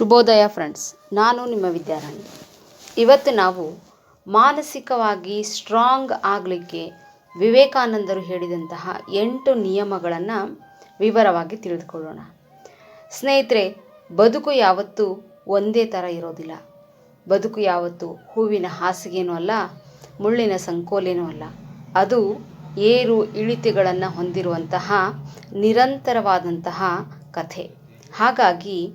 ಶುಭೋದಯ ಫ್ರೆಂಡ್ಸ್ ನಾನು ನಿಮ್ಮ ವಿದ್ಯಾರಾಣಿ. ಇವತ್ತು ನಾವು ಮಾನಸಿಕವಾಗಿ ಸ್ಟ್ರಾಂಗ್ ಆಗಲಿಕ್ಕೆ ವಿವೇಕಾನಂದರು ಹೇಳಿದಂತಹ ಎಂಟು ನಿಯಮಗಳನ್ನು ವಿವರವಾಗಿ ತಿಳಿದುಕೊಳ್ಳೋಣ. ಸ್ನೇಹಿತರೆ, ಬದುಕು ಯಾವತ್ತೂ ಒಂದೇ ಥರ ಇರೋದಿಲ್ಲ. ಬದುಕು ಯಾವತ್ತೂ ಹೂವಿನ ಹಾಸಿಗೆನೂ ಅಲ್ಲ, ಮುಳ್ಳಿನ ಸಂಕೋಲೆನೂ ಅಲ್ಲ. ಅದು ಏರು ಇಳಿತಗಳನ್ನು ಹೊಂದಿರುವಂತಹ ನಿರಂತರವಾದಂತಹ ಕಥೆ. ಹಾಗಾಗಿ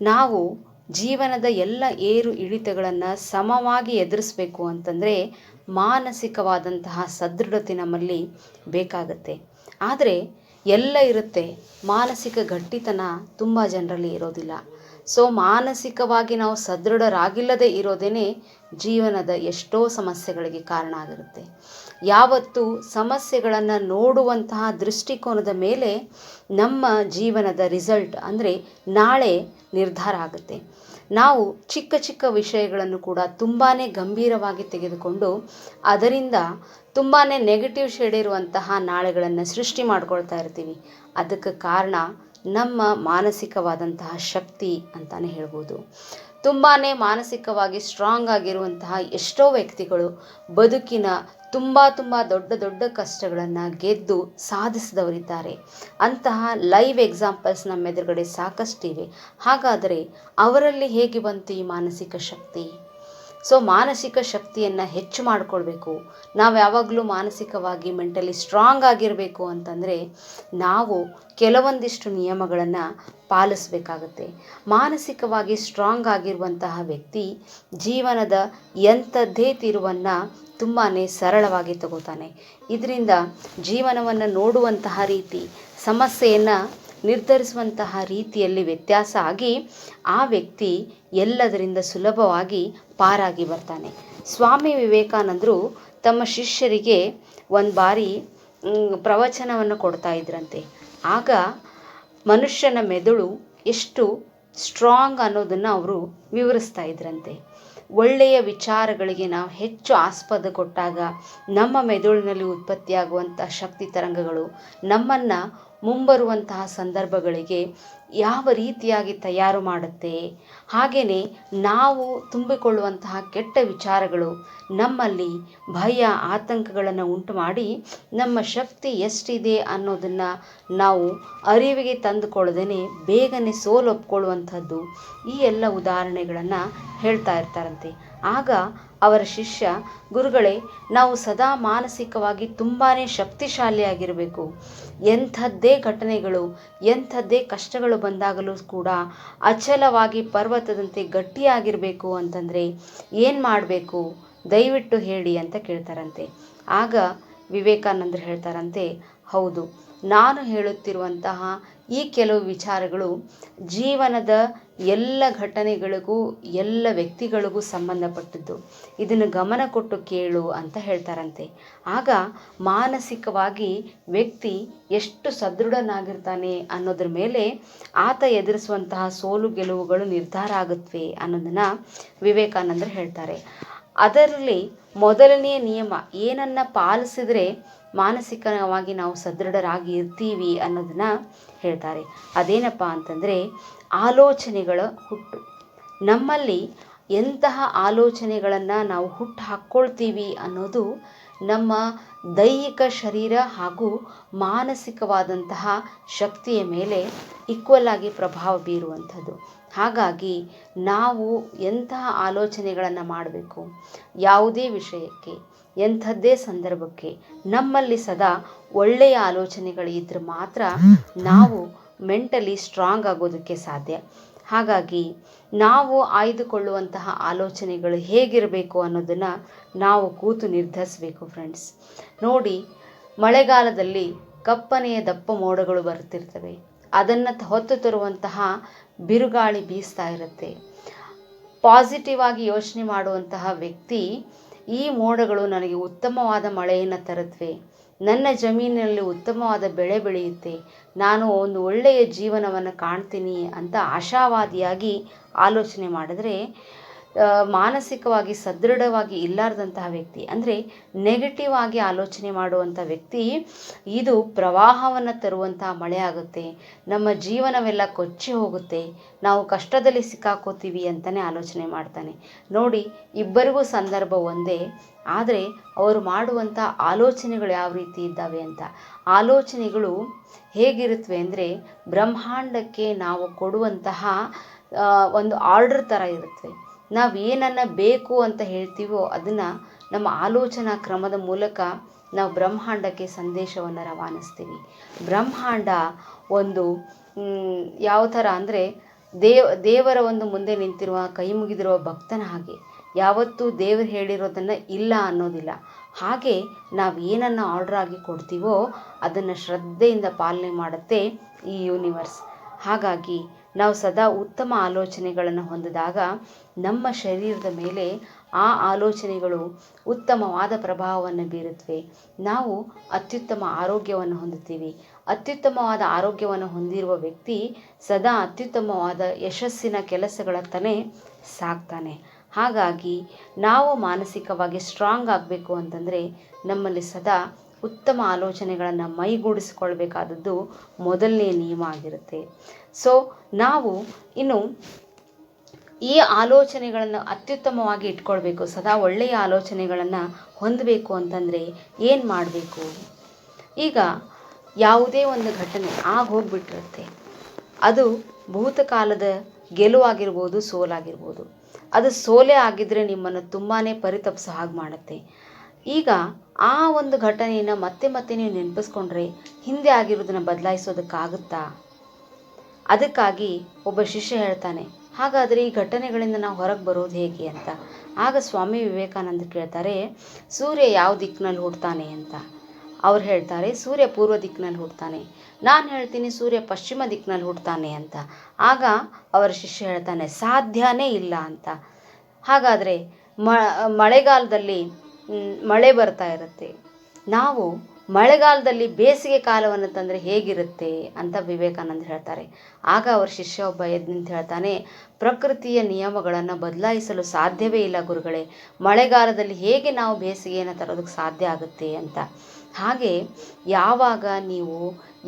ನಾವು ಜೀವನದ ಎಲ್ಲ ಏರು ಇಳಿತಗಳನ್ನು ಸಮವಾಗಿ ಎದುರಿಸಬೇಕು ಅಂತಂದರೆ ಮಾನಸಿಕವಾದಂತಹ ಸದೃಢತೆ ನಮ್ಮಲ್ಲಿ ಬೇಕಾಗತ್ತೆ. ಆದರೆ ಎಲ್ಲ ಇರುತ್ತೆ. ಮಾನಸಿಕ ಗಟ್ಟಿತನ ತುಂಬ ಜನರಲ್ಲಿ ಇರೋದಿಲ್ಲ. ಸೊ ಮಾನಸಿಕವಾಗಿ ನಾವು ಸದೃಢರಾಗಿಲ್ಲದೆ ಇರೋದೇ ಜೀವನದ ಎಷ್ಟೋ ಸಮಸ್ಯೆಗಳಿಗೆ ಕಾರಣ ಆಗಿರುತ್ತೆ. ಯಾವತ್ತು ಸಮಸ್ಯೆಗಳನ್ನು ನೋಡುವಂತಹ ದೃಷ್ಟಿಕೋನದ ಮೇಲೆ ನಮ್ಮ ಜೀವನದ ರಿಸಲ್ಟ್ ಅಂದರೆ ನಾಳೆ ನಿರ್ಧಾರ ಆಗುತ್ತೆ. ನಾವು ಚಿಕ್ಕ ಚಿಕ್ಕ ವಿಷಯಗಳನ್ನು ಕೂಡ ತುಂಬಾ ಗಂಭೀರವಾಗಿ ತೆಗೆದುಕೊಂಡು ಅದರಿಂದ ತುಂಬಾ ನೆಗೆಟಿವ್ ಶೇಡ್ ಇರುವಂತಹ ನಾಳೆಗಳನ್ನು ಸೃಷ್ಟಿ ಮಾಡ್ಕೊಳ್ತಾ ಇರ್ತೀವಿ. ಅದಕ್ಕೆ ಕಾರಣ ನಮ್ಮ ಮಾನಸಿಕವಾದಂತಹ ಶಕ್ತಿ ಅಂತಲೇ ಹೇಳ್ಬೋದು. ತುಂಬಾ ಮಾನಸಿಕವಾಗಿ ಸ್ಟ್ರಾಂಗ್ ಆಗಿರುವಂತಹ ಎಷ್ಟೋ ವ್ಯಕ್ತಿಗಳು ಬದುಕಿನ ತುಂಬ ತುಂಬ ದೊಡ್ಡ ದೊಡ್ಡ ಕಷ್ಟಗಳನ್ನು ಗೆದ್ದು ಸಾಧಿಸಿದವರಿದ್ದಾರೆ. ಅಂತಹ ಲೈವ್ ಎಕ್ಸಾಂಪಲ್ಸ್ ನಮ್ಮ ಎದುರುಗಡೆ ಸಾಕಷ್ಟಿವೆ. ಹಾಗಾದರೆ ಅವರಲ್ಲಿ ಹೇಗೆ ಬಂತು ಈ ಮಾನಸಿಕ ಶಕ್ತಿ? ಸೊ ಮಾನಸಿಕ ಶಕ್ತಿಯನ್ನು ಹೆಚ್ಚು ಮಾಡಿಕೊಳ್ಬೇಕು. ನಾವು ಯಾವಾಗಲೂ ಮಾನಸಿಕವಾಗಿ ಮೆಂಟಲಿ ಸ್ಟ್ರಾಂಗ್ ಆಗಿರಬೇಕು ಅಂತಂದರೆ ನಾವು ಕೆಲವೊಂದಿಷ್ಟು ನಿಯಮಗಳನ್ನು ಪಾಲಿಸಬೇಕಾಗತ್ತೆ. ಮಾನಸಿಕವಾಗಿ ಸ್ಟ್ರಾಂಗ್ ಆಗಿರುವಂತಹ ವ್ಯಕ್ತಿ ಜೀವನದ ಎಂಥದ್ದೇ ತಿರುವನ್ನು ತುಂಬಾ ಸರಳವಾಗಿ ತಗೋತಾನೆ. ಇದರಿಂದ ಜೀವನವನ್ನು ನೋಡುವಂತಹ ರೀತಿ, ಸಮಸ್ಯೆಯನ್ನು ನಿರ್ಧರಿಸುವಂತಹ ರೀತಿಯಲ್ಲಿ ವ್ಯತ್ಯಾಸ ಆಗಿ ಆ ವ್ಯಕ್ತಿ ಎಲ್ಲದರಿಂದ ಸುಲಭವಾಗಿ ಪಾರಾಗಿ ಬರ್ತಾನೆ. ಸ್ವಾಮಿ ವಿವೇಕಾನಂದರು ತಮ್ಮ ಶಿಷ್ಯರಿಗೆ ಒಂದು ಬಾರಿ ಪ್ರವಚನವನ್ನು ಕೊಡ್ತಾ ಇದ್ರಂತೆ. ಆಗ ಮನುಷ್ಯನ ಮೆದುಳು ಎಷ್ಟು ಸ್ಟ್ರಾಂಗ್ ಅನ್ನೋದನ್ನು ಅವರು ವಿವರಿಸ್ತಾ ಇದ್ರಂತೆ. ಒಳ್ಳೆಯ ವಿಚಾರಗಳಿಗೆ ನಾವು ಹೆಚ್ಚು ಆಸ್ಪದ ಕೊಟ್ಟಾಗ ನಮ್ಮ ಮೆದುಳಿನಲ್ಲಿ ಉತ್ಪತ್ತಿಯಾಗುವಂಥ ಶಕ್ತಿ ತರಂಗಗಳು ನಮ್ಮನ್ನು ಮುಂಬರುವಂತಹ ಸಂದರ್ಭಗಳಿಗೆ ಯಾವ ರೀತಿಯಾಗಿ ತಯಾರು ಮಾಡುತ್ತೆ? ಹಾಗೆಯೇ ನಾವು ತುಂಬಿಕೊಳ್ಳುವಂತಹ ಕೆಟ್ಟ ವಿಚಾರಗಳು ನಮ್ಮಲ್ಲಿ ಭಯ, ಆತಂಕಗಳನ್ನು ಉಂಟು ಮಾಡಿ ನಮ್ಮ ಶಕ್ತಿ ಎಷ್ಟಿದೆ ಅನ್ನೋದನ್ನು ನಾವು ಅರಿವಿಗೆ ತಂದುಕೊಳ್ಳದೇ ಬೇಗನೆ ಸೋಲೊಪ್ಕೊಳ್ಳುವಂಥದ್ದು ಈ ಎಲ್ಲ ಉದಾಹರಣೆಗಳನ್ನು ಹೇಳ್ತಾ ಇರ್ತಾರಂತೆ. ಆಗ ಅವರ ಶಿಷ್ಯ, ಗುರುಗಳೇ, ನಾವು ಸದಾ ಮಾನಸಿಕವಾಗಿ ತುಂಬಾ ಶಕ್ತಿಶಾಲಿಯಾಗಿರಬೇಕು. ಎಂಥದ್ದೇ ಘಟನೆಗಳು, ಎಂಥದ್ದೇ ಕಷ್ಟಗಳು ಬಂದಾಗಲೂ ಕೂಡ ಅಚಲವಾಗಿ ಪರ್ವತದಂತೆ ಗಟ್ಟಿಯಾಗಿರಬೇಕು ಅಂತಂದರೆ ಏನು ಮಾಡಬೇಕು? ದಯವಿಟ್ಟು ಹೇಳಿ ಅಂತ ಕೇಳ್ತಾರಂತೆ. ಆಗ ವಿವೇಕಾನಂದರು ಹೇಳ್ತಾರಂತೆ ಹೌದು, ನಾನು ಹೇಳುತ್ತಿರುವಂತಹ ಈ ಕೆಲವು ವಿಚಾರಗಳು ಜೀವನದ ಎಲ್ಲ ಘಟನೆಗಳಿಗೂ, ಎಲ್ಲ ವ್ಯಕ್ತಿಗಳಿಗೂ ಸಂಬಂಧಪಟ್ಟಿದ್ದು. ಇದನ್ನು ಗಮನ ಕೊಟ್ಟು ಕೇಳು ಅಂತ ಹೇಳ್ತಾರಂತೆ. ಆಗ ಮಾನಸಿಕವಾಗಿ ವ್ಯಕ್ತಿ ಎಷ್ಟು ಸದೃಢನಾಗಿರ್ತಾನೆ ಅನ್ನೋದ್ರ ಮೇಲೆ ಆತ ಎದುರಿಸುವಂತಹ ಸೋಲು ಗೆಲುವುಗಳು ನಿರ್ಧಾರ ಆಗುತ್ತವೆ ಅನ್ನೋದನ್ನು ವಿವೇಕಾನಂದರು ಹೇಳ್ತಾರೆ. ಅದರಲ್ಲಿ ಮೊದಲನೆಯ ನಿಯಮ, ಏನನ್ನು ಪಾಲಿಸಿದರೆ ಮಾನಸಿಕವಾಗಿ ನಾವು ಸದೃಢರಾಗಿ ಇರ್ತೀವಿ ಅನ್ನೋದನ್ನ ಹೇಳ್ತಾರೆ. ಅದೇನಪ್ಪ ಅಂತಂದರೆ, ಆಲೋಚನೆಗಳ ಹುಟ್ಟು. ನಮ್ಮಲ್ಲಿ ಎಂತಹ ಆಲೋಚನೆಗಳನ್ನು ನಾವು ಹುಟ್ಟು ಹಾಕ್ಕೊಳ್ತೀವಿ ಅನ್ನೋದು ನಮ್ಮ ದೈಹಿಕ ಶರೀರ ಹಾಗೂ ಮಾನಸಿಕವಾದಂತಹ ಶಕ್ತಿಯ ಮೇಲೆ ಈಕ್ವಲ್ ಆಗಿ ಪ್ರಭಾವ ಬೀರುವಂಥದ್ದು. ಹಾಗಾಗಿ ನಾವು ಎಂತಹ ಆಲೋಚನೆಗಳನ್ನು ಮಾಡಬೇಕು? ಯಾವುದೇ ವಿಷಯಕ್ಕೆ, ಎಂಥದ್ದೇ ಸಂದರ್ಭಕ್ಕೆ ನಮ್ಮಲ್ಲಿ ಸದಾ ಒಳ್ಳೆಯ ಆಲೋಚನೆಗಳು ಇದ್ರೆ ಮಾತ್ರ ನಾವು ಮೆಂಟಲಿ ಸ್ಟ್ರಾಂಗ್ ಆಗೋದಕ್ಕೆ ಸಾಧ್ಯ. ಹಾಗಾಗಿ ನಾವು ಆಯ್ದುಕೊಳ್ಳುವಂತಹ ಆಲೋಚನೆಗಳು ಹೇಗಿರಬೇಕು ಅನ್ನೋದನ್ನು ನಾವು ಕೂತು ನಿರ್ಧರಿಸಬೇಕು ಫ್ರೆಂಡ್ಸ್ ನೋಡಿ, ಮಳೆಗಾಲದಲ್ಲಿ ಕಪ್ಪನೆಯ ದಪ್ಪ ಮೋಡಗಳು ಬರುತ್ತಿರ್ತವೆ ಅದನ್ನು ಹೊತ್ತು ತರುವಂತಹ ಬಿರುಗಾಳಿ ಬೀಸ್ತಾ ಇರುತ್ತೆ. ಪಾಸಿಟಿವ್ ಆಗಿ ಯೋಚನೆ ಮಾಡುವಂತಹ ವ್ಯಕ್ತಿ ಈ ಮೋಡಗಳು ನನಗೆ ಉತ್ತಮವಾದ ಮಳೆಯನ್ನು ತರುತ್ತವೆ ನನ್ನ ಜಮೀನಿನಲ್ಲಿ ಉತ್ತಮವಾದ ಬೆಳೆ ಬೆಳೆಯುತ್ತೆ. ನಾನು ಒಂದು ಒಳ್ಳೆಯ ಜೀವನವನ್ನು ಕಾಣ್ತೀನಿ ಅಂತ ಆಶಾವಾದಿಯಾಗಿ ಆಲೋಚನೆ ಮಾಡಿದ್ರೆ ಮಾನಸಿಕವಾಗಿ ಸದೃಢವಾಗಿ ಇಲ್ಲಾರ್ದಂತಹ ವ್ಯಕ್ತಿ. ಅಂದರೆ ನೆಗೆಟಿವ್ ಆಗಿ ಆಲೋಚನೆ ಮಾಡುವಂಥ ವ್ಯಕ್ತಿ, ಇದು ಪ್ರವಾಹವನ್ನು ತರುವಂತಹ ಮಳೆ ಆಗುತ್ತೆ, ನಮ್ಮ ಜೀವನವೆಲ್ಲ ಕೊಚ್ಚಿ ಹೋಗುತ್ತೆ, ನಾವು ಕಷ್ಟದಲ್ಲಿ ಸಿಕ್ಕಾಕೋತೀವಿ ಅಂತಲೇ ಆಲೋಚನೆ ಮಾಡ್ತಾನೆ. ನೋಡಿ, ಇಬ್ಬರಿಗೂ ಸಂದರ್ಭ ಒಂದೇ, ಆದರೆ ಅವರು ಮಾಡುವಂಥ ಆಲೋಚನೆಗಳು ಯಾವ ರೀತಿ ಇದ್ದಾವೆ ಅಂತ. ಆಲೋಚನೆಗಳು ಹೇಗಿರುತ್ತವೆ ಅಂದರೆ, ಬ್ರಹ್ಮಾಂಡಕ್ಕೆ ನಾವು ಕೊಡುವಂತಹ ಒಂದು ಆರ್ಡರ್ ಥರ ಇರುತ್ತವೆ ನಾವು ಏನನ್ನು ಬೇಕು ಅಂತ ಹೇಳ್ತೀವೋ ಅದನ್ನು ನಮ್ಮ ಆಲೋಚನಾ ಕ್ರಮದ ಮೂಲಕ ನಾವು ಬ್ರಹ್ಮಾಂಡಕ್ಕೆ ಸಂದೇಶವನ್ನು ರವಾನಿಸ್ತೀವಿ. ಬ್ರಹ್ಮಾಂಡ ಒಂದು ಯಾವ ಥರ ಅಂದರೆ ದೇವ, ದೇವರ ಒಂದು ಮುಂದೆ ನಿಂತಿರುವ, ಕೈ ಮುಗಿದಿರುವ ಭಕ್ತನ ಹಾಗೆ. ಯಾವತ್ತೂ ದೇವರು ಹೇಳಿರೋದನ್ನು ಇಲ್ಲ ಅನ್ನೋದಿಲ್ಲ. ಹಾಗೆ ನಾವು ಏನನ್ನು ಆರ್ಡರ್ ಆಗಿ ಕೊಡ್ತೀವೋ ಅದನ್ನು ಶ್ರದ್ಧೆಯಿಂದ ಪಾಲನೆ ಮಾಡುತ್ತೆ ಈ ಯೂನಿವರ್ಸ್ ಹಾಗಾಗಿ ನಾವು ಸದಾ ಉತ್ತಮ ಆಲೋಚನೆಗಳನ್ನು ಹೊಂದಿದಾಗ ನಮ್ಮ ಶರೀರದ ಮೇಲೆ ಆ ಆಲೋಚನೆಗಳು ಉತ್ತಮವಾದ ಪ್ರಭಾವವನ್ನು ಬೀರುತ್ತವೆ. ನಾವು ಅತ್ಯುತ್ತಮ ಆರೋಗ್ಯವನ್ನು ಹೊಂದುತ್ತೀವಿ. ಅತ್ಯುತ್ತಮವಾದ ಆರೋಗ್ಯವನ್ನು ಹೊಂದಿರುವ ವ್ಯಕ್ತಿ ಸದಾ ಅತ್ಯುತ್ತಮವಾದ ಯಶಸ್ಸಿನ ಕೆಲಸಗಳತ್ತನೇ ಸಾಗ್ತಾನೆ. ಹಾಗಾಗಿ ನಾವು ಮಾನಸಿಕವಾಗಿ ಸ್ಟ್ರಾಂಗ್ ಆಗಬೇಕು ಅಂತಂದರೆ ನಮ್ಮಲ್ಲಿ ಸದಾ ಉತ್ತಮ ಆಲೋಚನೆಗಳನ್ನು ಮೈಗೂಡಿಸಿಕೊಳ್ಬೇಕಾದದ್ದು ಮೊದಲನೇ ನಿಯಮ ಆಗಿರುತ್ತೆ. ಸೊ ನಾವು ಇನ್ನು ಈ ಆಲೋಚನೆಗಳನ್ನು ಅತ್ಯುತ್ತಮವಾಗಿ ಇಟ್ಕೊಳ್ಬೇಕು, ಸದಾ ಒಳ್ಳೆಯ ಆಲೋಚನೆಗಳನ್ನು ಹೊಂದಬೇಕು ಅಂತಂದರೆ ಏನು ಮಾಡಬೇಕು? ಈಗ ಯಾವುದೇ ಒಂದು ಘಟನೆ ಆಗ ಹೋಗ್ಬಿಟ್ಟಿರುತ್ತೆ ಅದು ಭೂತಕಾಲದ ಗೆಲುವಾಗಿರ್ಬೋದು ಸೋಲಾಗಿರ್ಬೋದು ಅದು ಸೋಲೇ ಆಗಿದ್ದರೆ ನಿಮ್ಮನ್ನು ತುಂಬಾ ಪರಿತಪಿಸೋ ಹಾಗೆ ಮಾಡುತ್ತೆ. ಈಗ ಆ ಒಂದು ಘಟನೆಯನ್ನು ಮತ್ತೆ ಮತ್ತೆ ನೀವು ನೆನಪಿಸ್ಕೊಂಡ್ರೆ ಹಿಂದೆ ಆಗಿರೋದನ್ನು ಬದಲಾಯಿಸೋದಕ್ಕಾಗುತ್ತಾ? ಅದಕ್ಕಾಗಿ ಒಬ್ಬ ಶಿಷ್ಯ ಹೇಳ್ತಾನೆ, ಹಾಗಾದರೆ ಈ ಘಟನೆಗಳಿಂದ ನಾವು ಹೊರಗೆ ಬರೋದು ಹೇಗೆ ಅಂತ? ಆಗ ಸ್ವಾಮಿ ವಿವೇಕಾನಂದ ಕೇಳ್ತಾರೆ, ಸೂರ್ಯ ಯಾವ ದಿಕ್ಕಿನಲ್ಲಿ ಹುಡ್ತಾನೆ ಅಂತ? ಅವ್ರು ಹೇಳ್ತಾರೆ, ಸೂರ್ಯ ಪೂರ್ವ ದಿಕ್ಕಿನಲ್ಲಿ ಹುಡ್ತಾನೆ ನಾನು ಹೇಳ್ತೀನಿ ಸೂರ್ಯ ಪಶ್ಚಿಮ ದಿಕ್ಕಿನಲ್ಲಿ ಹುಡ್ತಾನೆ ಅಂತ. ಆಗ ಅವರ ಶಿಷ್ಯ ಹೇಳ್ತಾನೆ, ಸಾಧ್ಯನೇ ಇಲ್ಲ ಅಂತ. ಹಾಗಾದರೆ ಮಳೆಗಾಲದಲ್ಲಿ ಮಳೆ ಬರ್ತಾ ಇರುತ್ತೆ. ನಾವು ಮಳೆಗಾಲದಲ್ಲಿ ಬೇಸಿಗೆ ಕಾಲವನ್ನು ತಂದರೆ ಹೇಗಿರುತ್ತೆ ಅಂತ ವಿವೇಕಾನಂದ ಹೇಳ್ತಾರೆ. ಆಗ ಅವರ ಶಿಷ್ಯ ಒಬ್ಬ ಎದ್ದು ನಿಂತು ಹೇಳ್ತಾನೆ, ಪ್ರಕೃತಿಯ ನಿಯಮಗಳನ್ನು ಬದಲಾಯಿಸಲು ಸಾಧ್ಯವೇ ಇಲ್ಲ ಗುರುಗಳೇ. ಮಳೆಗಾಲದಲ್ಲಿ ಹೇಗೆ ನಾವು ಬೇಸಿಗೆಯನ್ನು ತರೋದಕ್ಕೆ ಸಾಧ್ಯ ಆಗುತ್ತೆ? ಅಂತ. ಹಾಗೆ ಯಾವಾಗ ನೀವು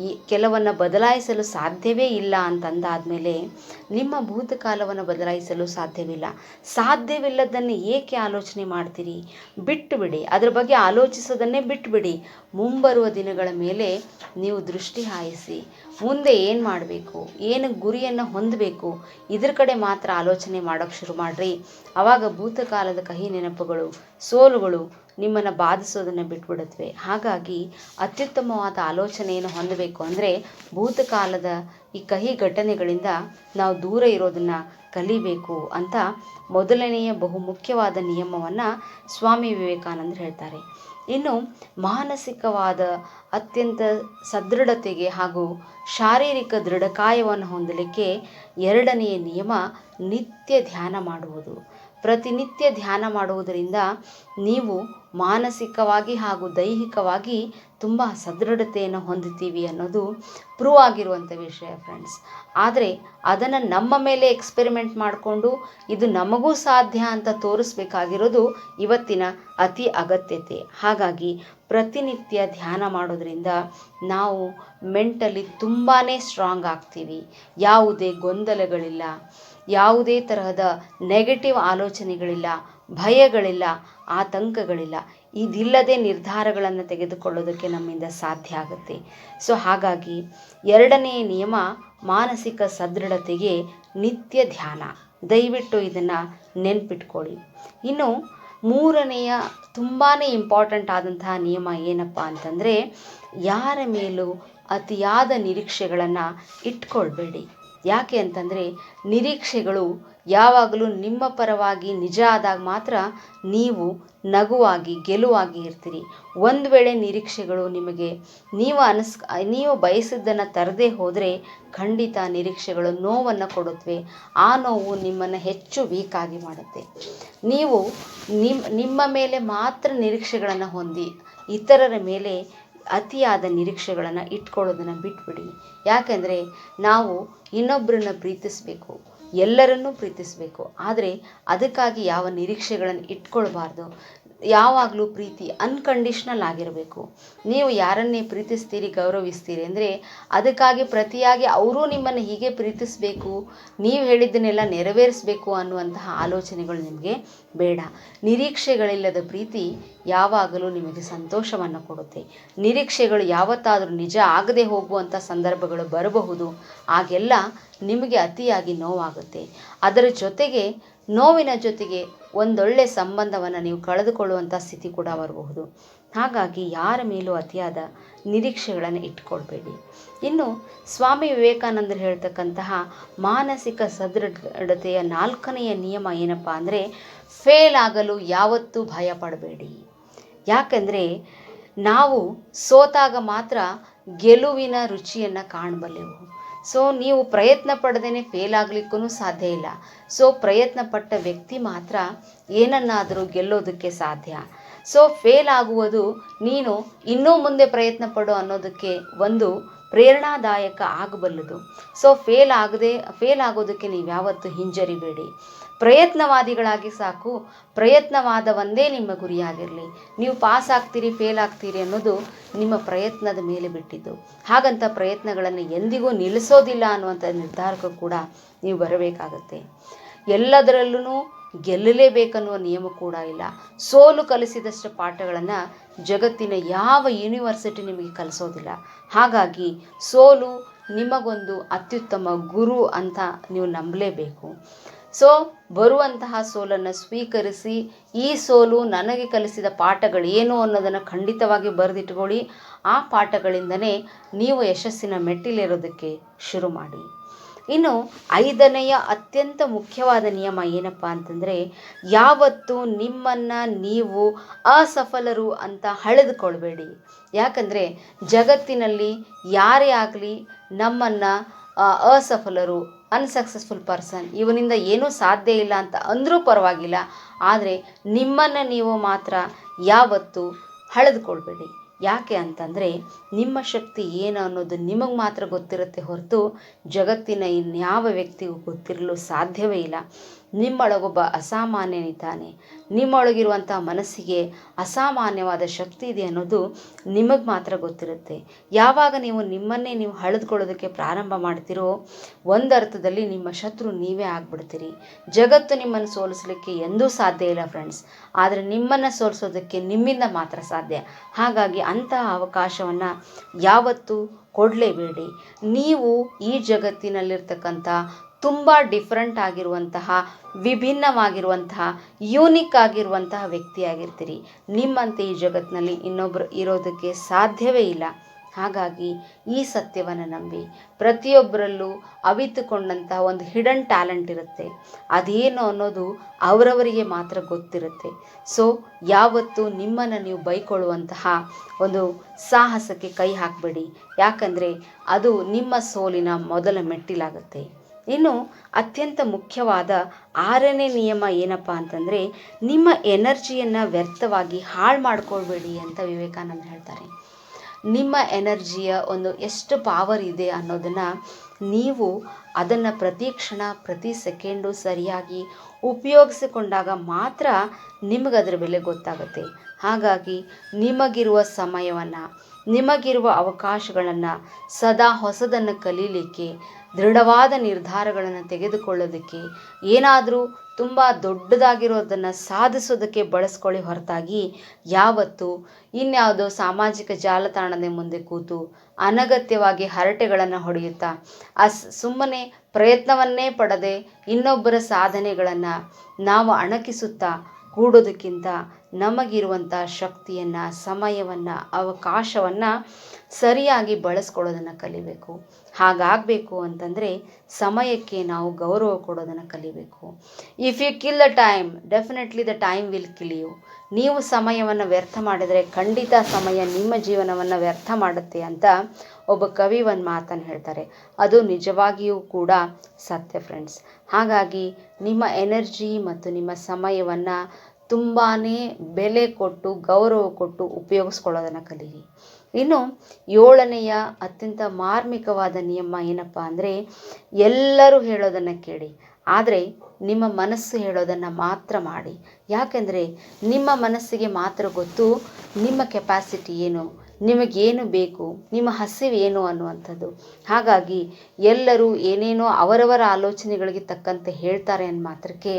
ಈ ಕೆಲವನ್ನು ಬದಲಾಯಿಸಲು ಸಾಧ್ಯವೇ ಇಲ್ಲ ಅಂತಂದಾದಮೇಲೆ ನಿಮ್ಮ ಭೂತಕಾಲವನ್ನು ಬದಲಾಯಿಸಲು ಸಾಧ್ಯವಿಲ್ಲ. ಸಾಧ್ಯವಿಲ್ಲದನ್ನು ಏಕೆ ಆಲೋಚನೆ ಮಾಡ್ತೀರಿ? ಬಿಟ್ಟುಬಿಡಿ. ಅದರ ಬಗ್ಗೆ ಆಲೋಚಿಸೋದನ್ನೇ ಬಿಟ್ಟುಬಿಡಿ. ಮುಂಬರುವ ದಿನಗಳ ಮೇಲೆ ನೀವು ದೃಷ್ಟಿ ಹಾಯಿಸಿ, ಮುಂದೆ ಏನು ಮಾಡಬೇಕು? ಏನು ಗುರಿಯನ್ನು ಹೊಂದಬೇಕು? ಇದ್ರ ಕಡೆ ಮಾತ್ರ ಆಲೋಚನೆ ಮಾಡೋಕ್ಕೆ ಶುರು ಮಾಡಿರಿ. ಆವಾಗ ಭೂತಕಾಲದ ಕಹಿ ನೆನಪುಗಳು, ಸೋಲುಗಳು ನಿಮ್ಮನ್ನು ಬಾಧಿಸೋದನ್ನು ಬಿಟ್ಬಿಡುತ್ತವೆ ಹಾಗಾಗಿ ಅತ್ಯುತ್ತಮವಾದ ಆಲೋಚನೆಯನ್ನು ಹೊಂದಬೇಕು ಅಂದರೆ ಭೂತಕಾಲದ ಈ ಕಹಿ ಘಟನೆಗಳಿಂದ ನಾವು ದೂರ ಇರೋದನ್ನು ಕಲಿಬೇಕು ಅಂತ ಮೊದಲನೆಯ ಬಹುಮುಖ್ಯವಾದ ನಿಯಮವನ್ನು ಸ್ವಾಮಿ ವಿವೇಕಾನಂದರು ಹೇಳ್ತಾರೆ. ಇನ್ನು ಮಾನಸಿಕವಾದ ಅತ್ಯಂತ ಸದೃಢತೆಗೆ ಹಾಗೂ ಶಾರೀರಿಕ ದೃಢಕಾಯವನ್ನು ಹೊಂದಲಿಕ್ಕೆ ಎರಡನೆಯ ನಿಯಮ ನಿತ್ಯ ಧ್ಯಾನ ಮಾಡುವುದು. ಪ್ರತಿನಿತ್ಯ ಧ್ಯಾನ ಮಾಡುವುದರಿಂದ ನೀವು ಮಾನಸಿಕವಾಗಿ ಹಾಗೂ ದೈಹಿಕವಾಗಿ ತುಂಬ ಸದೃಢತೆಯನ್ನು ಹೊಂದುತ್ತೀವಿ ಅನ್ನೋದು ಪ್ರೂವ್ ಆಗಿರುವಂಥ ವಿಷಯ ಫ್ರೆಂಡ್ಸ್ ಆದರೆ ಅದನ್ನು ನಮ್ಮ ಮೇಲೆ ಎಕ್ಸ್ಪೆರಿಮೆಂಟ್ ಮಾಡಿಕೊಂಡು ಇದು ನಮಗೂ ಸಾಧ್ಯ ಅಂತ ತೋರಿಸ್ಬೇಕಾಗಿರೋದು ಇವತ್ತಿನ ಅತಿ ಅಗತ್ಯತೆ. ಹಾಗಾಗಿ ಪ್ರತಿನಿತ್ಯ ಧ್ಯಾನ ಮಾಡೋದರಿಂದ ನಾವು ಮೆಂಟಲಿ ತುಂಬಾ ಸ್ಟ್ರಾಂಗ್ ಆಗ್ತೀವಿ. ಯಾವುದೇ ಗೊಂದಲಗಳಿಲ್ಲ. ಯಾವುದೇ ತರಹದ ನೆಗೆಟಿವ್ ಆಲೋಚನೆಗಳಿಲ್ಲ, ಭಯಗಳಿಲ್ಲ, ಆತಂಕಗಳಿಲ್ಲ. ಇದಿಲ್ಲದೆ ನಿರ್ಧಾರಗಳನ್ನು ತೆಗೆದುಕೊಳ್ಳೋದಕ್ಕೆ ನಮ್ಮಿಂದ ಸಾಧ್ಯ ಆಗುತ್ತೆ. ಸೊ ಹಾಗಾಗಿ ಎರಡನೇ ನಿಯಮ ಮಾನಸಿಕ ಸದೃಢತೆಗೆ ನಿತ್ಯ ಧ್ಯಾನ. ದಯವಿಟ್ಟು ಇದನ್ನು ನೆನ್ಪಿಟ್ಕೊಳ್ಳಿ. ಇನ್ನು ಮೂರನೆಯ ತುಂಬಾ ಇಂಪಾರ್ಟೆಂಟ್ ಆದಂತಹ ನಿಯಮ ಏನಪ್ಪ ಅಂತಂದರೆ, ಯಾರ ಮೇಲೂ ಅತಿಯಾದ ನಿರೀಕ್ಷೆಗಳನ್ನು ಇಟ್ಕೊಳ್ಬೇಡಿ. ಯಾಕೆ ಅಂತಂದರೆ ನಿರೀಕ್ಷೆಗಳು ಯಾವಾಗಲೂ ನಿಮ್ಮ ಪರವಾಗಿ ನಿಜ ಆದಾಗ ಮಾತ್ರ ನೀವು ನಗುವಾಗಿ, ಗೆಲುವಾಗಿ ಇರ್ತೀರಿ. ಒಂದು ವೇಳೆ ನಿರೀಕ್ಷೆಗಳು ನಿಮಗೆ ನೀವು ಅನಿಸ್, ನೀವು ಬಯಸಿದ್ದನ್ನು ತರದೇ ಹೋದರೆ ಖಂಡಿತ ನಿರೀಕ್ಷೆಗಳು ನೋವನ್ನು ಕೊಡುತ್ತವೆ ಆ ನೋವು ನಿಮ್ಮನ್ನು ಹೆಚ್ಚು ವೀಕಾಗಿ ಮಾಡುತ್ತೆ. ನೀವು ನಿಮ್ಮ ನಿಮ್ಮ ಮೇಲೆ ಮಾತ್ರ ನಿರೀಕ್ಷೆಗಳನ್ನು ಹೊಂದಿ, ಇತರರ ಮೇಲೆ ಅತಿಯಾದ ನಿರೀಕ್ಷೆಗಳನ್ನು ಇಟ್ಕೊಳ್ಳೋದನ್ನು ಬಿಟ್ಬಿಡಿ. ಯಾಕೆಂದರೆ ನಾವು ಇನ್ನೊಬ್ಬರನ್ನ ಪ್ರೀತಿಸಬೇಕು, ಎಲ್ಲರನ್ನೂ ಪ್ರೀತಿಸಬೇಕು. ಆದರೆ ಅದಕ್ಕಾಗಿ ಯಾವ ನಿರೀಕ್ಷೆಗಳನ್ನು ಇಟ್ಕೊಳ್ಬಾರ್ದು. ಯಾವಾಗಲೂ ಪ್ರೀತಿ ಅನ್ಕಂಡೀಷ್ನಲ್ ಆಗಿರಬೇಕು. ನೀವು ಯಾರನ್ನೇ ಪ್ರೀತಿಸ್ತೀರಿ, ಗೌರವಿಸ್ತೀರಿ ಅಂದರೆ ಅದಕ್ಕಾಗಿ ಪ್ರತಿಯಾಗಿ ಅವರೂ ನಿಮ್ಮನ್ನು ಹೀಗೆ ಪ್ರೀತಿಸಬೇಕು, ನೀವು ಹೇಳಿದ್ದನ್ನೆಲ್ಲ ನೆರವೇರಿಸಬೇಕು ಅನ್ನುವಂತಹ ಆಲೋಚನೆಗಳು ನಿಮಗೆ ಬೇಡ. ನಿರೀಕ್ಷೆಗಳಿಲ್ಲದ ಪ್ರೀತಿ ಯಾವಾಗಲೂ ನಿಮಗೆ ಸಂತೋಷವನ್ನು ಕೊಡುತ್ತೆ. ನಿರೀಕ್ಷೆಗಳು ಯಾವತ್ತಾದರೂ ನಿಜ ಆಗದೆ ಹೋಗುವಂಥ ಸಂದರ್ಭಗಳು ಬರಬಹುದು. ಆಗೆಲ್ಲ ನಿಮಗೆ ಅತಿಯಾಗಿ ನೋವಾಗುತ್ತೆ. ಅದರ ಜೊತೆಗೆ, ನೋವಿನ ಜೊತೆಗೆ ಒಂದೊಳ್ಳೆ ಸಂಬಂಧವನ್ನು ನೀವು ಕಳೆದುಕೊಳ್ಳುವಂಥ ಸ್ಥಿತಿ ಕೂಡ ಬರಬಹುದು. ಹಾಗಾಗಿ ಯಾರ ಮೇಲೂ ಅತಿಯಾದ ನಿರೀಕ್ಷೆಗಳನ್ನು ಇಟ್ಕೊಳ್ಬೇಡಿ. ಇನ್ನು ಸ್ವಾಮಿ ವಿವೇಕಾನಂದರು ಹೇಳ್ತಕ್ಕಂತಹ ಮಾನಸಿಕ ಸದೃಢತೆಯ ನಾಲ್ಕನೆಯ ನಿಯಮ ಏನಪ್ಪ ಅಂದರೆ ಫೇಲ್ ಆಗಲು ಯಾವತ್ತೂ ಭಯ ಪಡಬೇಡಿ ಯಾಕಂದರೆ ನಾವು ಸೋತಾಗ ಮಾತ್ರ ಗೆಲುವಿನ ರುಚಿಯನ್ನು ಕಾಣಬಲ್ಲೆವು. ಸೊ ನೀವು ಪ್ರಯತ್ನ ಪಡದೇ ಫೇಲ್ ಆಗಲಿಕ್ಕೂ ಸಾಧ್ಯ ಇಲ್ಲ. ಸೊ ಪ್ರಯತ್ನ ಪಟ್ಟ ವ್ಯಕ್ತಿ ಮಾತ್ರ ಏನನ್ನಾದರೂ ಗೆಲ್ಲೋದಕ್ಕೆ ಸಾಧ್ಯ. ಸೊ ಫೇಲ್ ಆಗುವುದು ನೀನು ಇನ್ನೂ ಮುಂದೆ ಪ್ರಯತ್ನ ಪಡು ಅನ್ನೋದಕ್ಕೆ ಒಂದು ಪ್ರೇರಣಾದಾಯಕ ಆಗಬಲ್ಲದು. ಸೊ ಫೇಲ್ ಆಗದೆ ಫೇಲ್ ಆಗೋದಕ್ಕೆ ನೀವು ಯಾವತ್ತೂ ಹಿಂಜರಿಬೇಡಿ. ಪ್ರಯತ್ನವಾದಿಗಳಾಗಿ ಸಾಕು. ಪ್ರಯತ್ನವಾದ ಒಂದೇ ನಿಮ್ಮ ಗುರಿಯಾಗಿರಲಿ. ನೀವು ಪಾಸ್ ಆಗ್ತೀರಿ, ಫೇಲ್ ಆಗ್ತೀರಿ ಅನ್ನೋದು ನಿಮ್ಮ ಪ್ರಯತ್ನದ ಮೇಲೆ ಬಿಟ್ಟಿದ್ದು. ಹಾಗಂತ ಪ್ರಯತ್ನಗಳನ್ನು ಎಂದಿಗೂ ನಿಲ್ಲಿಸೋದಿಲ್ಲ ಅನ್ನುವಂಥ ನಿರ್ಧಾರಕ್ಕೂ ಕೂಡ ನೀವು ಬರಬೇಕಾಗತ್ತೆ. ಎಲ್ಲದರಲ್ಲೂ ಗೆಲ್ಲಲೇಬೇಕನ್ನುವ ನಿಯಮ ಕೂಡ ಇಲ್ಲ. ಸೋಲು ಕಲಿಸಿದಷ್ಟು ಪಾಠಗಳನ್ನು ಜಗತ್ತಿನ ಯಾವ ಯೂನಿವರ್ಸಿಟಿ ನಿಮಗೆ ಕಲಿಸೋದಿಲ್ಲ. ಹಾಗಾಗಿ ಸೋಲು ನಿಮಗೊಂದು ಅತ್ಯುತ್ತಮ ಗುರು ಅಂತ ನೀವು ನಂಬಲೇಬೇಕು. ಸೊ ಬರುವಂತಹ ಸೋಲನ್ನು ಸ್ವೀಕರಿಸಿ, ಈ ಸೋಲು ನನಗೆ ಕಲಿಸಿದ ಪಾಠಗಳು ಏನು ಅನ್ನೋದನ್ನು ಖಂಡಿತವಾಗಿ ಬರೆದಿಟ್ಕೊಳ್ಳಿ. ಆ ಪಾಠಗಳಿಂದನೇ ನೀವು ಯಶಸ್ಸಿನ ಮೆಟ್ಟಿಲೇರೋದಕ್ಕೆ ಶುರು ಮಾಡಿ. ಇನ್ನು ಐದನೆಯ ಅತ್ಯಂತ ಮುಖ್ಯವಾದ ನಿಯಮ ಏನಪ್ಪ ಅಂತಂದರೆ, ಯಾವತ್ತೂ ನಿಮ್ಮನ್ನು ನೀವು ಅಸಫಲರು ಅಂತ ಹಳೆದುಕೊಳ್ಬೇಡಿ ಯಾಕಂದರೆ, ಜಗತ್ತಿನಲ್ಲಿ ಯಾರೇ ಆಗಲಿ ನಮ್ಮನ್ನು ಅಸಫಲರು ಅನ್ಸಕ್ಸಸ್ಫುಲ್ ಪರ್ಸನ್ ಇವನಿಂದ ಏನೂ ಸಾಧ್ಯ ಇಲ್ಲ ಅಂತ ಅಂದರೂ ಪರವಾಗಿಲ್ಲ. ಆದರೆ ನಿಮ್ಮನ್ನು ನೀವು ಮಾತ್ರ ಯಾವತ್ತೂ ಹಳೆದುಕೊಳ್ಬೇಡಿ. ಯಾಕೆ ಅಂತಂದರೆ ನಿಮ್ಮ ಶಕ್ತಿ ಏನು ಅನ್ನೋದು ನಿಮಗೆ ಮಾತ್ರ ಗೊತ್ತಿರುತ್ತೆ ಹೊರತು ಜಗತ್ತಿನ ಇನ್ಯಾವ ವ್ಯಕ್ತಿಗೂ ಗೊತ್ತಿರಲು ಸಾಧ್ಯವೇ ಇಲ್ಲ. ನಿಮ್ಮೊಳಗೊಬ್ಬ ಅಸಾಮಾನ್ಯನಿದ್ದಾನೆ. ನಿಮ್ಮೊಳಗಿರುವಂಥ ಮನಸ್ಸಿಗೆ ಅಸಾಮಾನ್ಯವಾದ ಶಕ್ತಿ ಇದೆ ಅನ್ನೋದು ನಿಮಗೆ ಮಾತ್ರ ಗೊತ್ತಿರುತ್ತೆ. ಯಾವಾಗ ನೀವು ನಿಮ್ಮನ್ನೇ ನೀವು ಹಳೆದುಕೊಳ್ಳೋದಕ್ಕೆ ಪ್ರಾರಂಭ ಮಾಡ್ತೀರೋ, ಒಂದರ್ಥದಲ್ಲಿ ನಿಮ್ಮ ಶತ್ರು ನೀವೇ ಆಗ್ಬಿಡ್ತೀರಿ. ಜಗತ್ತು ನಿಮ್ಮನ್ನು ಸೋಲಿಸಲಿಕ್ಕೆ ಎಂದೂ ಸಾಧ್ಯ ಇಲ್ಲ ಫ್ರೆಂಡ್ಸ್ ಆದರೆ ನಿಮ್ಮನ್ನು ಸೋಲಿಸೋದಕ್ಕೆ ನಿಮ್ಮಿಂದ ಮಾತ್ರ ಸಾಧ್ಯ. ಹಾಗಾಗಿ ಅಂತಹ ಅವಕಾಶವನ್ನು ಯಾವತ್ತೂ ಕೊಡಲೇಬೇಡಿ. ನೀವು ಈ ಜಗತ್ತಿನಲ್ಲಿರ್ತಕ್ಕಂಥ ತುಂಬ ಡಿಫ್ರೆಂಟ್ ಆಗಿರುವಂತಹ, ವಿಭಿನ್ನವಾಗಿರುವಂತಹ ಯೂನಿಕ್ ಆಗಿರುವಂತಹ ವ್ಯಕ್ತಿಯಾಗಿರ್ತೀರಿ. ನಿಮ್ಮಂತೆ ಈ ಜಗತ್ತಿನಲ್ಲಿ ಇನ್ನೊಬ್ಬರು ಇರೋದಕ್ಕೆ ಸಾಧ್ಯವೇ ಇಲ್ಲ. ಹಾಗಾಗಿ ಈ ಸತ್ಯವನ್ನು ನಂಬಿ ಪ್ರತಿಯೊಬ್ಬರಲ್ಲೂ ಅವಿತುಕೊಂಡಂತಹ ಒಂದು ಹಿಡನ್ ಟ್ಯಾಲೆಂಟ್ ಇರುತ್ತೆ. ಅದೇನು ಅನ್ನೋದು ಅವರವರಿಗೆ ಮಾತ್ರ ಗೊತ್ತಿರುತ್ತೆ. ಸೊ ಯಾವತ್ತೂ ನಿಮ್ಮನ್ನು ನೀವು ಬೈಕೊಳ್ಳುವಂತಹ ಒಂದು ಸಾಹಸಕ್ಕೆ ಕೈ ಹಾಕಬೇಡಿ. ಯಾಕಂದರೆ ಅದು ನಿಮ್ಮ ಸೋಲಿನ ಮೊದಲ ಮೆಟ್ಟಿಲಾಗುತ್ತೆ. ಇನ್ನು ಅತ್ಯಂತ ಮುಖ್ಯವಾದ ಆರನೇ ನಿಯಮ ಏನಪ್ಪ ಅಂತಂದರೆ, ನಿಮ್ಮ ಎನರ್ಜಿಯನ್ನು ವ್ಯರ್ಥವಾಗಿ ಹಾಳು ಮಾಡ್ಕೊಳ್ಬೇಡಿ ಅಂತ ವಿವೇಕಾನಂದ ಹೇಳ್ತಾರೆ. ನಿಮ್ಮ ಎನರ್ಜಿಯ ಒಂದು ಎಷ್ಟು ಪಾವರ್ ಇದೆ ಅನ್ನೋದನ್ನು ನೀವು ಅದನ್ನು ಪ್ರತಿ ಕ್ಷಣ, ಪ್ರತಿ ಸೆಕೆಂಡು ಸರಿಯಾಗಿ ಉಪಯೋಗಿಸಿಕೊಂಡಾಗ ಮಾತ್ರ ನಿಮಗೆ ಅದರ ಬೆಲೆ ಗೊತ್ತಾಗುತ್ತೆ. ಹಾಗಾಗಿ ನಿಮಗಿರುವ ಸಮಯವನ್ನು, ನಿಮಗಿರುವ ಅವಕಾಶಗಳನ್ನು ಸದಾ ಹೊಸದನ್ನು ಕಲೀಲಿಕ್ಕೆ ದೃಢವಾದ ನಿರ್ಧಾರಗಳನ್ನು ತೆಗೆದುಕೊಳ್ಳೋದಕ್ಕೆ, ಏನಾದರೂ ತುಂಬ ದೊಡ್ಡದಾಗಿರೋದನ್ನು ಸಾಧಿಸೋದಕ್ಕೆ ಬಳಸ್ಕೊಳ್ಳಿ ಹೊರತಾಗಿ ಯಾವತ್ತು ಇನ್ಯಾವುದೋ ಸಾಮಾಜಿಕ ಜಾಲತಾಣದ ಮುಂದೆ ಕೂತು ಅನಗತ್ಯವಾಗಿ ಹರಟೆಗಳನ್ನು ಹೊಡೆಯುತ್ತಾ, ಅಸ್ ಸುಮ್ಮನೆ ಪ್ರಯತ್ನವನ್ನೇ ಪಡದೆ ಇನ್ನೊಬ್ಬರ ಸಾಧನೆಗಳನ್ನು ನಾವು ಅಣಕಿಸುತ್ತಾ ಕೂಡೋದಕ್ಕಿಂತ ನಮಗಿರುವಂಥ ಶಕ್ತಿಯನ್ನು, ಸಮಯವನ್ನು, ಅವಕಾಶವನ್ನು ಸರಿಯಾಗಿ ಬಳಸ್ಕೊಳ್ಳೋದನ್ನು ಕಲಿಬೇಕು. ಹಾಗಾಗಬೇಕು ಅಂತಂದರೆ ಸಮಯಕ್ಕೆ ನಾವು ಗೌರವ ಕೊಡೋದನ್ನು ಕಲಿಬೇಕು. If you kill the time definitely the time will kill you ನೀವು ಸಮಯವನ್ನು ವ್ಯರ್ಥ ಮಾಡಿದರೆ ಖಂಡಿತ ಸಮಯ ನಿಮ್ಮ ಜೀವನವನ್ನು ವ್ಯರ್ಥ ಮಾಡುತ್ತೆ ಅಂತ ಒಬ್ಬ ಕವಿ ಒಂದು ಮಾತನ್ನು ಹೇಳ್ತಾರೆ. ಅದು ನಿಜವಾಗಿಯೂ ಕೂಡ ಸತ್ಯ ಫ್ರೆಂಡ್ಸ್ ಹಾಗಾಗಿ ನಿಮ್ಮ ಎನರ್ಜಿ ಮತ್ತು ನಿಮ್ಮ ಸಮಯವನ್ನು ತುಂಬಾ ಬೆಲೆ ಕೊಟ್ಟು, ಗೌರವ ಕೊಟ್ಟು ಉಪಯೋಗಿಸ್ಕೊಳ್ಳೋದನ್ನು ಕಲೀರಿ. ಇನ್ನು ಏಳನೆಯ ಅತ್ಯಂತ ಮಾರ್ಮಿಕವಾದ ನಿಯಮ ಏನಪ್ಪ ಅಂದರೆ, ಎಲ್ಲರೂ ಹೇಳೋದನ್ನು ಕೇಳಿ, ಆದರೆ ನಿಮ್ಮ ಮನಸ್ಸು ಹೇಳೋದನ್ನು ಮಾತ್ರ ಮಾಡಿ. ಯಾಕೆಂದರೆ ನಿಮ್ಮ ಮನಸ್ಸಿಗೆ ಮಾತ್ರ ಗೊತ್ತು ನಿಮ್ಮ ಕೆಪಾಸಿಟಿ ಏನು, ನಿಮಗೇನು ಬೇಕು, ನಿಮ್ಮ ಹಸಿವು ಏನು ಅನ್ನುವಂಥದ್ದು. ಹಾಗಾಗಿ ಎಲ್ಲರೂ ಏನೇನೋ ಅವರವರ ಆಲೋಚನೆಗಳಿಗೆ ತಕ್ಕಂತೆ ಹೇಳ್ತಾರೆ ಅಂದ ಮಾತ್ರಕ್ಕೆ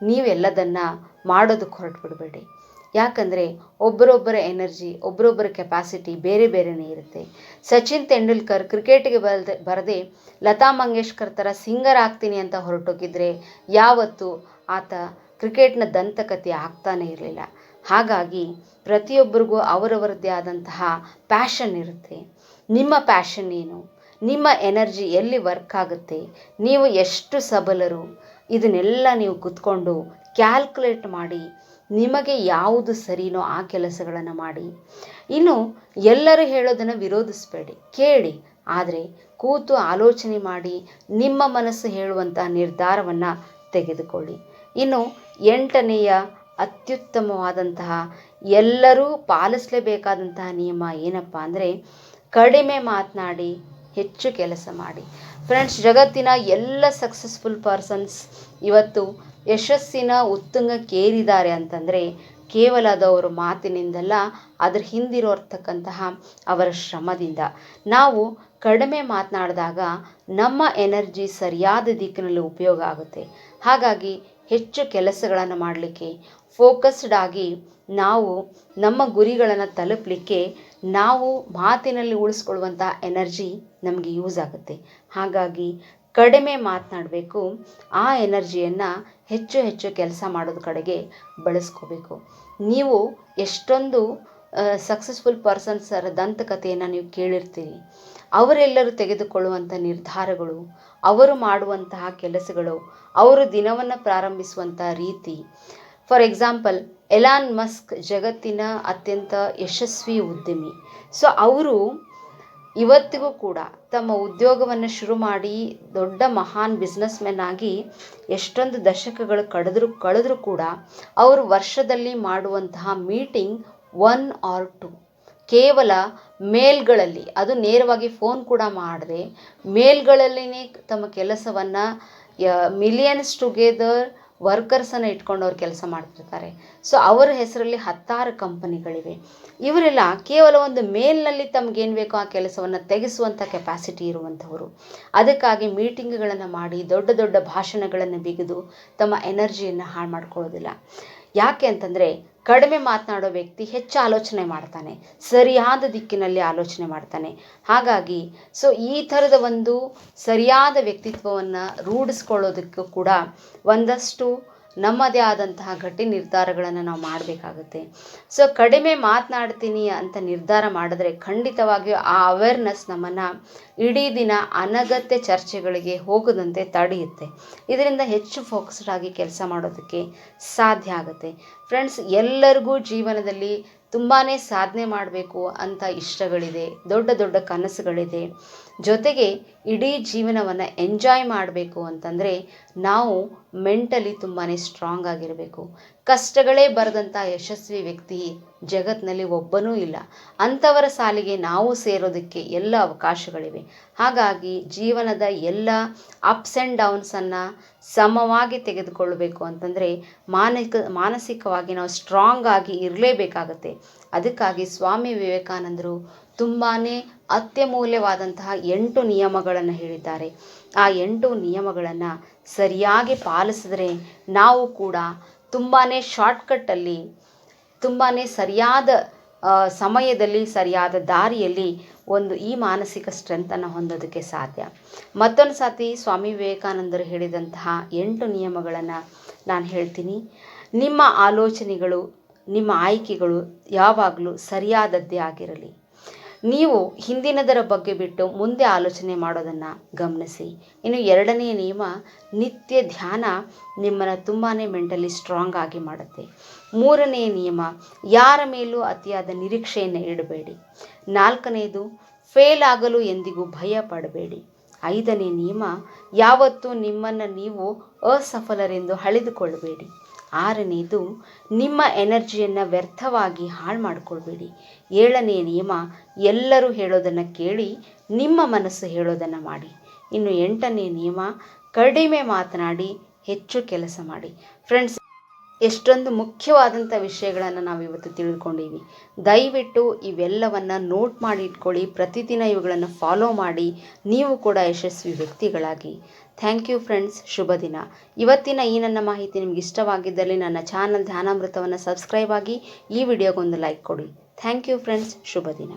ನೀವೆಲ್ಲದನ್ನು ಮಾಡೋದಕ್ಕೆ ಹೊರಟು ಬಿಡಬೇಡಿ ಯಾಕಂದರೆ ಒಬ್ಬರೊಬ್ಬರ ಎನರ್ಜಿ, ಒಬ್ಬರೊಬ್ಬರ ಕೆಪಾಸಿಟಿ ಬೇರೆ ಬೇರೆನೇ ಇರುತ್ತೆ. ಸಚಿನ್ ತೆಂಡೂಲ್ಕರ್ ಕ್ರಿಕೆಟ್ಗೆ ಬರದೆ ಬರದೆ ಲತಾ ಮಂಗೇಶ್ಕರ್ ಥರ ಸಿಂಗರ್ ಆಗ್ತೀನಿ ಅಂತ ಹೊರಟೋಗಿದ್ರೆ ಯಾವತ್ತೂ ಆತ ಕ್ರಿಕೆಟ್ನ ದಂತಕಥೆ ಆಗ್ತಾನೆ ಇರಲಿಲ್ಲ. ಹಾಗಾಗಿ ಪ್ರತಿಯೊಬ್ಬರಿಗೂ ಅವರವರದ್ದೇ ಆದಂತಹ ಪ್ಯಾಷನ್ ಇರುತ್ತೆ. ನಿಮ್ಮ ಪ್ಯಾಷನ್ ಏನು? ನಿಮ್ಮ ಎನರ್ಜಿ ಎಲ್ಲಿ ವರ್ಕ್ ಆಗುತ್ತೆ? ನೀವು ಎಷ್ಟು ಸಬಲರು? ಇದನ್ನೆಲ್ಲ ನೀವು ಕುತ್ಕೊಂಡು ಕ್ಯಾಲ್ಕುಲೇಟ್ ಮಾಡಿ ನಿಮಗೆ ಯಾವುದು ಸರಿನೋ ಆ ಕೆಲಸಗಳನ್ನು ಮಾಡಿ. ಇನ್ನು ಎಲ್ಲರೂ ಹೇಳೋದನ್ನು ವಿರೋಧಿಸಬೇಡಿ, ಕೇಳಿ. ಆದರೆ ಕೂತು ಆಲೋಚನೆ ಮಾಡಿ ನಿಮ್ಮ ಮನಸ್ಸು ಹೇಳುವಂಥ ನಿರ್ಧಾರವನ್ನು ತೆಗೆದುಕೊಳ್ಳಿ. ಇನ್ನು ಎಂಟನೆಯ ಅತ್ಯುತ್ತಮವಾದಂತಹ, ಎಲ್ಲರೂ ಪಾಲಿಸಲೇಬೇಕಾದಂತಹ ನಿಯಮ ಏನಪ್ಪ ಅಂದರೆ ಕಡಿಮೆ ಮಾತನಾಡಿ ಹೆಚ್ಚು ಕೆಲಸ ಮಾಡಿ. ಫ್ರೆಂಡ್ಸ್ ಜಗತ್ತಿನ ಎಲ್ಲ ಸಕ್ಸಸ್ಫುಲ್ ಪರ್ಸನ್ಸ್ ಇವತ್ತು ಯಶಸ್ಸಿನ ಉತ್ತುಂಗಕ್ಕೇರಿದ್ದಾರೆ ಅಂತಂದರೆ ಕೇವಲ ಅದು ಅವರ ಮಾತಿನಿಂದಲ್ಲ, ಅದ್ರ ಹಿಂದಿರೋರ್ತಕ್ಕಂತಹ ಅವರ ಶ್ರಮದಿಂದ. ನಾವು ಕಡಿಮೆ ಮಾತನಾಡಿದಾಗ ನಮ್ಮ ಎನರ್ಜಿ ಸರಿಯಾದ ದಿಕ್ಕಿನಲ್ಲಿ ಉಪಯೋಗ ಆಗುತ್ತೆ. ಹಾಗಾಗಿ ಹೆಚ್ಚು ಕೆಲಸಗಳನ್ನು ಮಾಡಲಿಕ್ಕೆ ಫೋಕಸ್ಡ್ ಆಗಿ ನಾವು ನಮ್ಮ ಗುರಿಗಳನ್ನು ತಲುಪಲಿಕ್ಕೆ ನಾವು ಮಾತಿನಲ್ಲಿ ಉಳಿಸ್ಕೊಳ್ಳುವಂಥ ಎನರ್ಜಿ ನಮಗೆ ಯೂಸ್ ಆಗುತ್ತೆ. ಹಾಗಾಗಿ ಕಡಿಮೆ ಮಾತನಾಡಬೇಕು. ಆ ಎನರ್ಜಿಯನ್ನು ಹೆಚ್ಚು ಹೆಚ್ಚು ಕೆಲಸ ಮಾಡೋದ್ರ ಕಡೆಗೆ ಬಳಸ್ಕೋಬೇಕು. ನೀವು ಎಷ್ಟೊಂದು ಸಕ್ಸಸ್ಫುಲ್ ಪರ್ಸನ್ಸರ ದಂತಕಥೆಯನ್ನು ನೀವು ಕೇಳಿರ್ತೀರಿ. ಅವರೆಲ್ಲರೂ ತೆಗೆದುಕೊಳ್ಳುವಂಥ ನಿರ್ಧಾರಗಳು, ಅವರು ಮಾಡುವಂತಹ ಕೆಲಸಗಳು, ಅವರು ದಿನವನ್ನು ಪ್ರಾರಂಭಿಸುವಂಥ ರೀತಿ. ಫಾರ್ ಎಕ್ಸಾಂಪಲ್ ಎಲಾನ್ ಮಸ್ಕ್ ಜಗತ್ತಿನ ಅತ್ಯಂತ ಯಶಸ್ವಿ ಉದ್ಯಮಿ. ಸೊ ಅವರು ಇವತ್ತಿಗೂ ಕೂಡ ತಮ್ಮ ಉದ್ಯೋಗವನ್ನು ಶುರು ಮಾಡಿ ದೊಡ್ಡ ಮಹಾನ್ ಬಿಸ್ನೆಸ್ ಮೆನ್ ಆಗಿ ಎಷ್ಟೊಂದು ದಶಕಗಳು ಕಳೆದ್ರು ಕಳೆದ್ರು ಕೂಡ ಅವರು ವರ್ಷದಲ್ಲಿ ಮಾಡುವಂತಹ ಮೀಟಿಂಗ್ ಒನ್ ಆರ್ ಟು ಕೇವಲ ಮೇಲ್ಗಳಲ್ಲಿ, ಅದು ನೇರವಾಗಿ ಫೋನ್ ಕೂಡ ಮಾಡದೆ, ಮೇಲ್ಗಳಲ್ಲಿನೇ ತಮ್ಮ ಕೆಲಸವನ್ನು ಮಿಲಿಯನ್ಸ್ ಟುಗೆದರ್ ವರ್ಕರ್ಸನ್ನು ಇಟ್ಕೊಂಡು ಅವ್ರು ಕೆಲಸ ಮಾಡ್ತಿರ್ತಾರೆ. ಸೊ ಅವರ ಹೆಸರಲ್ಲಿ ಹತ್ತಾರು ಕಂಪನಿಗಳಿವೆ. ಇವರೆಲ್ಲ ಕೇವಲ ಒಂದು ಮೇಲ್ನಲ್ಲಿ ತಮಗೇನು ಬೇಕೋ ಆ ಕೆಲಸವನ್ನು ತೆಗೆಸುವಂಥ ಕೆಪಾಸಿಟಿ ಇರುವಂಥವರು. ಅದಕ್ಕಾಗಿ ಮೀಟಿಂಗ್ಗಳನ್ನು ಮಾಡಿ, ದೊಡ್ಡ ದೊಡ್ಡ ಭಾಷಣಗಳನ್ನು ಬಿಗಿದು ತಮ್ಮ ಎನರ್ಜಿಯನ್ನು ಹಾಳು ಮಾಡ್ಕೊಳ್ಳೋದಿಲ್ಲ. ಯಾಕೆ ಅಂತಂದರೆ ಕಡಿಮೆ ಮಾತನಾಡೋ ವ್ಯಕ್ತಿ ಹೆಚ್ಚು ಆಲೋಚನೆ ಮಾಡ್ತಾನೆ, ಸರಿಯಾದ ದಿಕ್ಕಿನಲ್ಲಿ ಆಲೋಚನೆ ಮಾಡ್ತಾನೆ. ಹಾಗಾಗಿ ಸೊ ಈ ಥರದ ಒಂದು ಸರಿಯಾದ ವ್ಯಕ್ತಿತ್ವವನ್ನು ರೂಢಿಸ್ಕೊಳ್ಳೋದಕ್ಕೂ ಕೂಡ ಒಂದಷ್ಟು ನಮ್ಮದೇ ಆದಂತಹ ಗಟ್ಟಿ ನಿರ್ಧಾರಗಳನ್ನು ನಾವು ಮಾಡಬೇಕಾಗುತ್ತೆ. ಸೊ ಕಡಿಮೆ ಮಾತನಾಡ್ತೀನಿ ಅಂತ ನಿರ್ಧಾರ ಮಾಡಿದ್ರೆ ಖಂಡಿತವಾಗಿಯೂ ಆ ಅವೇರ್ನೆಸ್ ನಮ್ಮನ್ನು ಇಡೀ ದಿನ ಅನಗತ್ಯ ಚರ್ಚೆಗಳಿಗೆ ಹೋಗದಂತೆ ತಡೆಯುತ್ತೆ. ಇದರಿಂದ ಹೆಚ್ಚು ಫೋಕಸ್ಡ್ ಆಗಿ ಕೆಲಸ ಮಾಡೋದಕ್ಕೆ ಸಾಧ್ಯ ಆಗುತ್ತೆ. ಫ್ರೆಂಡ್ಸ್ ಎಲ್ಲರಿಗೂ ಜೀವನದಲ್ಲಿ ತುಂಬಾ ಸಾಧನೆ ಮಾಡಬೇಕು ಅಂತ ಇಷ್ಟಗಳಿದೆ, ದೊಡ್ಡ ದೊಡ್ಡ ಕನಸುಗಳಿದೆ. ಜೊತೆಗೆ ಇಡೀ ಜೀವನವನ್ನು ಎಂಜಾಯ್ ಮಾಡಬೇಕು ಅಂತಂದರೆ ನಾವು ಮೆಂಟಲಿ ತುಂಬಾ ಸ್ಟ್ರಾಂಗ್ ಆಗಿರಬೇಕು. ಕಷ್ಟಗಳೇ ಬರೆದಂಥ ಯಶಸ್ವಿ ವ್ಯಕ್ತಿ ಜಗತ್ತಿನಲ್ಲಿ ಒಬ್ಬನೂ ಇಲ್ಲ. ಅಂಥವರ ಸಾಲಿಗೆ ನಾವು ಸೇರೋದಕ್ಕೆ ಎಲ್ಲ ಅವಕಾಶಗಳಿವೆ. ಹಾಗಾಗಿ ಜೀವನದ ಎಲ್ಲ ಅಪ್ಸ್ ಆ್ಯಂಡ್ ಡೌನ್ಸನ್ನು ಸಮವಾಗಿ ತೆಗೆದುಕೊಳ್ಳಬೇಕು ಅಂತಂದರೆ ಮಾನಕ, ಮಾನಸಿಕವಾಗಿ ನಾವು ಸ್ಟ್ರಾಂಗ್ ಆಗಿ ಇರಲೇಬೇಕಾಗತ್ತೆ. ಅದಕ್ಕಾಗಿ ಸ್ವಾಮಿ ವಿವೇಕಾನಂದರು ತುಂಬಾ ಅತ್ಯಮೂಲ್ಯವಾದಂತಹ ಎಂಟು ನಿಯಮಗಳನ್ನು ಹೇಳಿದ್ದಾರೆ. ಆ ಎಂಟು ನಿಯಮಗಳನ್ನು ಸರಿಯಾಗಿ ಪಾಲಿಸಿದ್ರೆ ನಾವು ಕೂಡ ತುಂಬಾ ಶಾರ್ಟ್ಕಟ್ಟಲ್ಲಿ ತುಂಬಾ ಸರಿಯಾದ ಸಮಯದಲ್ಲಿ, ಸರಿಯಾದ ದಾರಿಯಲ್ಲಿ ಒಂದು ಈ ಮಾನಸಿಕ ಸ್ಟ್ರೆಂತನ್ನು ಹೊಂದೋದಕ್ಕೆ ಸಾಧ್ಯ. ಮತ್ತೊಂದು ಸಾತಿ ಸ್ವಾಮಿ ವಿವೇಕಾನಂದರು ಹೇಳಿದಂತಹ ಎಂಟು ನಿಯಮಗಳನ್ನು ನಾನು ಹೇಳ್ತೀನಿ. ನಿಮ್ಮ ಆಲೋಚನೆಗಳು, ನಿಮ್ಮ ಆಯ್ಕೆಗಳು ಯಾವಾಗಲೂ ಸರಿಯಾದದ್ದೇ ಆಗಿರಲಿ. ನೀವು ಹಿಂದಿನದರ ಬಗ್ಗೆ ಬಿಟ್ಟು ಮುಂದೆ ಆಲೋಚನೆ ಮಾಡೋದನ್ನು ಗಮನಿಸಿ. ಇನ್ನು ಎರಡನೆಯ ನಿಯಮ, ನಿತ್ಯ ಧ್ಯಾನ ನಿಮ್ಮನ್ನು ತುಂಬಾ ಮೆಂಟಲಿ ಸ್ಟ್ರಾಂಗ್ ಆಗಿ ಮಾಡುತ್ತೆ. ಮೂರನೆಯ ನಿಯಮ, ಯಾರ ಮೇಲೂ ಅತಿಯಾದ ನಿರೀಕ್ಷೆಯನ್ನು ಇಡಬೇಡಿ. ನಾಲ್ಕನೆಯದು, ಫೇಲ್ ಆಗಲು ಎಂದಿಗೂ ಭಯ ಪಡಬೇಡಿ. ಐದನೇ ನಿಯಮ, ಯಾವತ್ತೂ ನಿಮ್ಮನ್ನು ನೀವು ಅಸಫಲರೆಂದು ಹಳೆದುಕೊಳ್ಳಬೇಡಿ ಆರನೇದು, ನಿಮ್ಮ ಎನರ್ಜಿಯನ್ನು ವ್ಯರ್ಥವಾಗಿ ಹಾಳು ಮಾಡಿಕೊಳ್ಬೇಡಿ ಏಳನೇ ನಿಯಮ, ಎಲ್ಲರೂ ಹೇಳೋದನ್ನು ಕೇಳಿ, ನಿಮ್ಮ ಮನಸ್ಸು ಹೇಳೋದನ್ನು ಮಾಡಿ. ಇನ್ನು ಎಂಟನೇ ನಿಯಮ, ಕಡಿಮೆ ಮಾತನಾಡಿ, ಹೆಚ್ಚು ಕೆಲಸ ಮಾಡಿ. ಫ್ರೆಂಡ್ಸ್ ಎಷ್ಟೊಂದು ಮುಖ್ಯವಾದಂಥ ವಿಷಯಗಳನ್ನು ನಾವು ಇವತ್ತು ತಿಳ್ಕೊಂಡೀವಿ ದಯವಿಟ್ಟು ಇವೆಲ್ಲವನ್ನು ನೋಟ್ ಮಾಡಿ ಇಟ್ಕೊಳ್ಳಿ, ಪ್ರತಿದಿನ ಇವುಗಳನ್ನು ಫಾಲೋ ಮಾಡಿ, ನೀವು ಕೂಡ ಯಶಸ್ವಿ ವ್ಯಕ್ತಿಗಳಾಗಿ. ಥ್ಯಾಂಕ್ ಯು ಫ್ರೆಂಡ್ಸ್ ಶುಭ ದಿನ. ಇವತ್ತಿನ ಈ ನನ್ನ ಮಾಹಿತಿ ನಿಮ್ಗೆ ಇಷ್ಟವಾಗಿದ್ದಲ್ಲಿ ನನ್ನ ಚಾನಲ್ ಧ್ಯಾನಾಮೃತವನ್ನು ಸಬ್ಸ್ಕ್ರೈಬ್ ಆಗಿ ಈ ವಿಡಿಯೋಗೊಂದು ಲೈಕ್ ಕೊಡಿ. ಥ್ಯಾಂಕ್ ಯು ಫ್ರೆಂಡ್ಸ್ ಶುಭ ದಿನ.